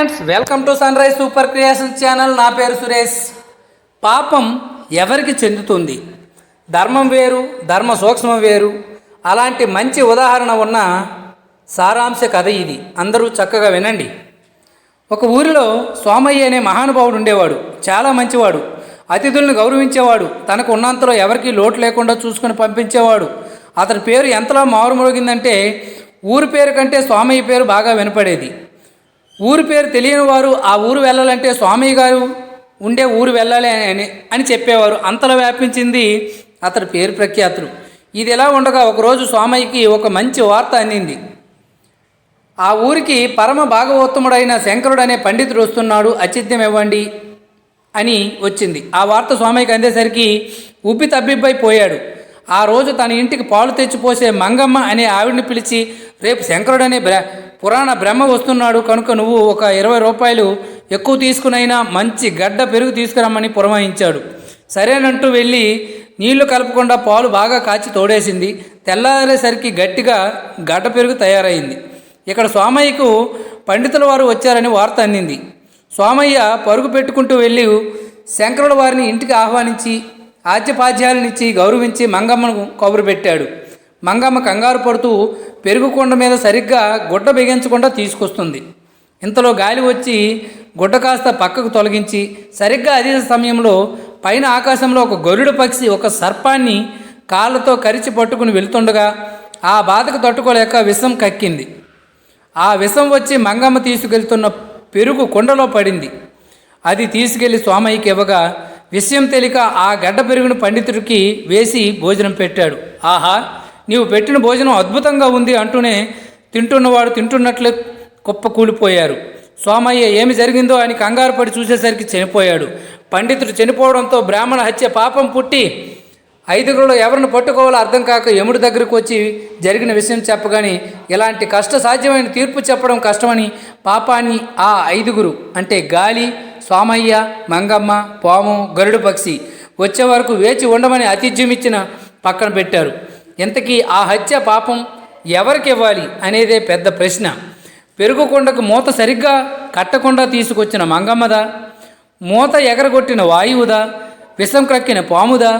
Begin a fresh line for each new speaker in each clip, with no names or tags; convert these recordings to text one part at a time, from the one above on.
Friends welcome to sunrise super creation channel. నా పేరు సురేష్. పాపం ఎవరికి చెందుతుంది? ధర్మం వేరు ధర్మ సూక్ష్మం వేరు. అలాంటి మంచి ఉదాహరణ ఉన్న సారాంశ కథ ఇది. అందరూ చక్కగా వినండి. ఒక ఊరిలో సోమయ్య అనే మహానుభావుడు ఉండేవాడు. చాలా మంచివాడు. అతిథుల్ని గౌరవించేవాడు. తనకు ఉన్నంతలో ఎవరికీ లోటు లేకుండా చూసుకుని పంపించేవాడు. అతని పేరు ఎంతలా మారుమోగిందంటే ఊరి పేరు కంటే స్వామయ్య పేరు బాగా వినపడేది. ఊరి పేరు తెలియని వారు ఆ ఊరు వెళ్ళాలంటే స్వామి గారు ఉండే ఊరు వెళ్ళాలి అని అని చెప్పేవారు. అంతలో వ్యాపించింది అతడి పేరు ప్రఖ్యాతులు. ఇది ఎలా ఉండగా ఒకరోజు స్వామయ్యకి ఒక మంచి వార్త అందింది. ఆ ఊరికి పరమ భాగవోత్తముడైన శంకరుడు అనే పండితుడు వస్తున్నాడు అచిత్యం ఇవ్వండి అని వచ్చింది. ఆ వార్త స్వామికి అందేసరికి ఉబ్బి తబ్బిబ్బైపోయాడు ఆ రోజు తన ఇంటికి పాలు తెచ్చిపోసే మంగమ్మ అనే ఆవిడని పిలిచి రేపు శంకరుడు అనే బ్ర పురాణ బ్రహ్మ వస్తున్నాడు. కనుక నువ్వు ఒక ఇరవై రూపాయలు ఎక్కువ తీసుకునైనా మంచి గడ్డ పెరుగు తీసుకురమ్మని పురమాయించాడు. సరేనంటూ వెళ్ళి నీళ్ళు కలపకుండా పాలు బాగా కాచి తోడేసింది. తెల్లారేసరికి గట్టిగా గడ్డ పెరుగు తయారైంది. ఇక్కడ స్వామయ్యకు పండితుల వారు వచ్చారని వార్త అందింది. స్వామయ్య పరుగు పెట్టుకుంటూ వెళ్ళి శంకరుల వారిని ఇంటికి ఆహ్వానించి ఆద్యపాద్యాలనిచ్చి గౌరవించి మంగమ్మను కబురు పెట్టాడు. మంగమ్మ కంగారు పడుతూ పెరుగుకొండ మీద సరిగ్గా గుడ్డ బిగించకుండా తీసుకొస్తుంది. ఇంతలో గాలి వచ్చి గుడ్డ కాస్త పక్కకు తొలగించి సరిగ్గా అదే సమయంలో పైన ఆకాశంలో ఒక గరుడ పక్షి ఒక సర్పాన్ని కాళ్ళతో కరిచి పట్టుకుని వెళ్తుండగా ఆ బాధకు తట్టుకోలేక విషం కక్కింది. ఆ విషం వచ్చి మంగమ్మ తీసుకెళ్తున్న పెరుగు కుండలో పడింది. అది తీసుకెళ్ళి స్వామయ్యకి ఇవ్వగా విషయం తెలియక ఆ గడ్డ పెరుగును పండితుడికి వేసి భోజనం పెట్టాడు. ఆహా! నీవు పెట్టిన భోజనం అద్భుతంగా ఉంది అంటూనే తింటున్నవాడు తింటున్నట్లే కుప్ప కూలిపోయారు. సోమయ్య ఏమి జరిగిందో అని కంగారు పడి చూసేసరికి చనిపోయాడు. పండితుడు చనిపోవడంతో బ్రాహ్మణ హత్య పాపం పుట్టి ఐదుగురులో ఎవరిని పట్టుకోవాలో అర్థం కాక యముడి దగ్గరకు వచ్చి జరిగిన విషయం చెప్పగానే ఇలాంటి కష్ట సాధ్యమైన తీర్పు చెప్పడం కష్టమని పాపాన్ని ఆ ఐదుగురు అంటే గాలి సోమయ్య మంగమ్మ పాము గరుడు పక్షి వచ్చే వరకు వేచి ఉండమని ఆతిథ్యం ఇచ్చిన పక్కన పెట్టారు. ఇంతకీ ఆ హత్య పాపం ఎవరికి ఇవ్వాలి అనేదే పెద్ద ప్రశ్న. పెరుగుకొండకు మూత సరిగ్గా కట్టకుండా తీసుకొచ్చిన మంగమ్మదా? మూత ఎగరగొట్టిన వాయువుదా? విషం క్రక్కిన పాముదా?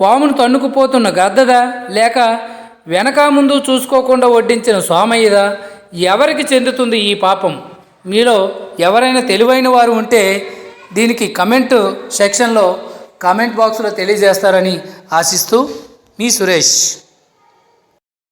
పామును తన్నుకుపోతున్న గద్దదా? లేక వెనక ముందు చూసుకోకుండా వడ్డించిన సోమయ్యదా ఎవరికి చెందుతుంది ఈ పాపం? మీలో ఎవరైనా తెలివైన వారు ఉంటే దీనికి కమెంట్ సెక్షన్లో కామెంట్ బాక్స్లో తెలియజేస్తారని ఆశిస్తూ మీ సురేష్.